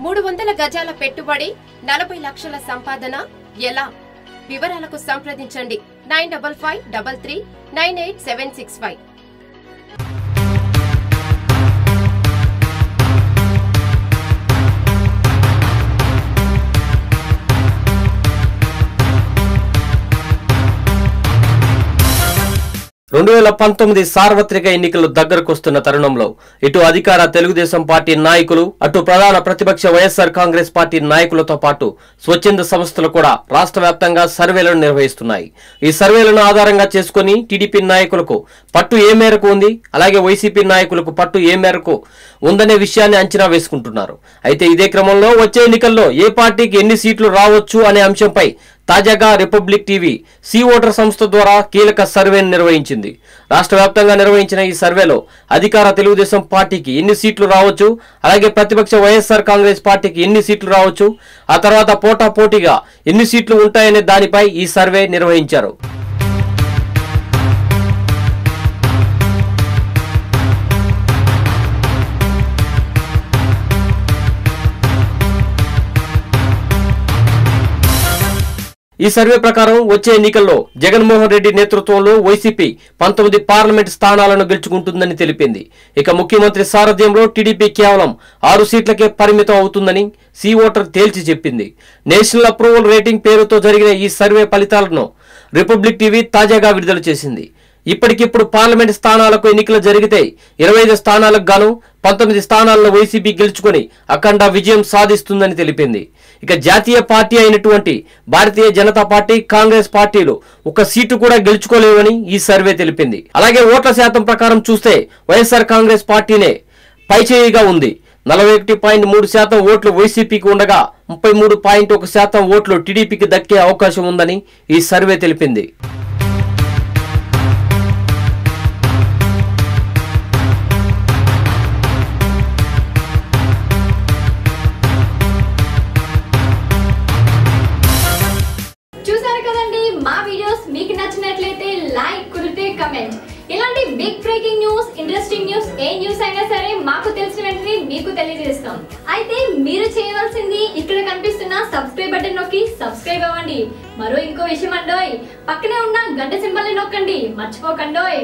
మూడు వందల గజాల పెట్టుబడి నలభై లక్షల సంపాదన. ఎలా? వివరాలకు సంప్రదించండి. Nine double five double three nine eight seven six five. రెండు వేల పంతొమ్మిది సార్వత్రిక ఎన్నికలు దగ్గరకొస్తున్న తరుణంలో ఇటు అధికార తెలుగుదేశం పార్టీ నాయకులు అటు ప్రధాన ప్రతిపక్ష వైఎస్ఆర్ కాంగ్రెస్ పార్టీ నాయకులతో పాటు స్వచ్ఛంద సంస్థలు కూడా రాష్ట్ర వ్యాప్తంగా సర్వేలను నిర్వహిస్తున్నాయి. ఈ సర్వేలను ఆధారంగా చేసుకుని టీడీపీ నాయకులకు పట్టు ఏ మేరకు ఉంది అలాగే వైసీపీ నాయకులకు పట్టు ఏ మేరకు ఉందనే విషయాన్ని అంచనా వేసుకుంటున్నారు. అయితే ఇదే క్రమంలో వచ్చే ఎన్నికల్లో ఏ పార్టీకి ఎన్ని సీట్లు రావచ్చు అనే అంశంపై తాజాగా రిపబ్లిక్ టీవీ సీ ఓటర్ సంస్థ ద్వారా కీలక సర్వేను నిర్వహించింది. రాష్ట్ర వ్యాప్తంగా నిర్వహించిన ఈ సర్వేలో అధికార తెలుగుదేశం పార్టీకి ఎన్ని సీట్లు రావచ్చు అలాగే ప్రతిపక్ష వైఎస్ఆర్ కాంగ్రెస్ పార్టీకి ఎన్ని సీట్లు రావచ్చు ఆ తర్వాత పోటా పోటీగా ఎన్ని సీట్లు ఉంటాయనే దానిపై ఈ సర్వే నిర్వహించారు. ఈ సర్వే ప్రకారం వచ్చే ఎన్నికల్లో జగన్మోహన్ రెడ్డి నేతృత్వంలో వైసీపీ పంతొమ్మిది పార్లమెంట్ స్థానాలను గెలుచుకుంటుందని తెలిపింది. ఇక ముఖ్యమంత్రి సారథ్యంలో టీడీపీ కేవలం ఆరు సీట్లకే పరిమితం అవుతుందని సి ఓటర్ తేల్చి చెప్పింది. నేషనల్ అప్రూవల్ రేటింగ్ పేరుతో జరిగిన ఈ సర్వే ఫలితాలను రిపబ్లిక్ టీవీ తాజాగా విడుదల చేసింది. ఇప్పటికిప్పుడు పార్లమెంట్ స్థానాలకు ఎన్నికలు జరిగితే ఇరవై ఐదు స్థానాలకు గాను పంతొమ్మిది స్థానాల్లో వైసీపీ గెలుచుకొని అఖండ విజయం సాధిస్తుందని తెలిపింది. ఇక జాతీయ పార్టీ అయినటువంటి భారతీయ జనతా పార్టీ కాంగ్రెస్ పార్టీలు ఒక సీటు కూడా గెలుచుకోలేవని ఈ సర్వే తెలిపింది. అలాగే ఓట్ల శాతం ప్రకారం చూస్తే వైఎస్ఆర్ కాంగ్రెస్ పార్టీనే పైచేయిగా ఉంది. నలభై ఒకటి పాయింట్ మూడు శాతం ఓట్లు వైసీపీకి ఉండగా ముప్పై మూడు పాయింట్ ఒక శాతం ఓట్లు టీడీపీకి దక్కే అవకాశం ఉందని ఈ సర్వే తెలిపింది. వీడియోస్ మీకు నచ్చినట్లయితే లైక్ కుదిరితే కమెంట్ ఇలాంటి big breaking news interesting news ఏ న్యూస్ అయినా సరే మాకు తెలిసిన వెంటనే మీకు తెలియజేస్తాం. అయితే మీరు చేయవలసింది ఇక్కడ కనిపిస్తున్న సబ్స్క్రైబ్ బటన్ నొక్కి సబ్స్క్రైబ్ అవ్వండి. మరో ఇంకో విషయం అండోయ్. పక్కనే ఉన్న గంట సింబల్ని నొక్కండి. మర్చిపోకండోయ్.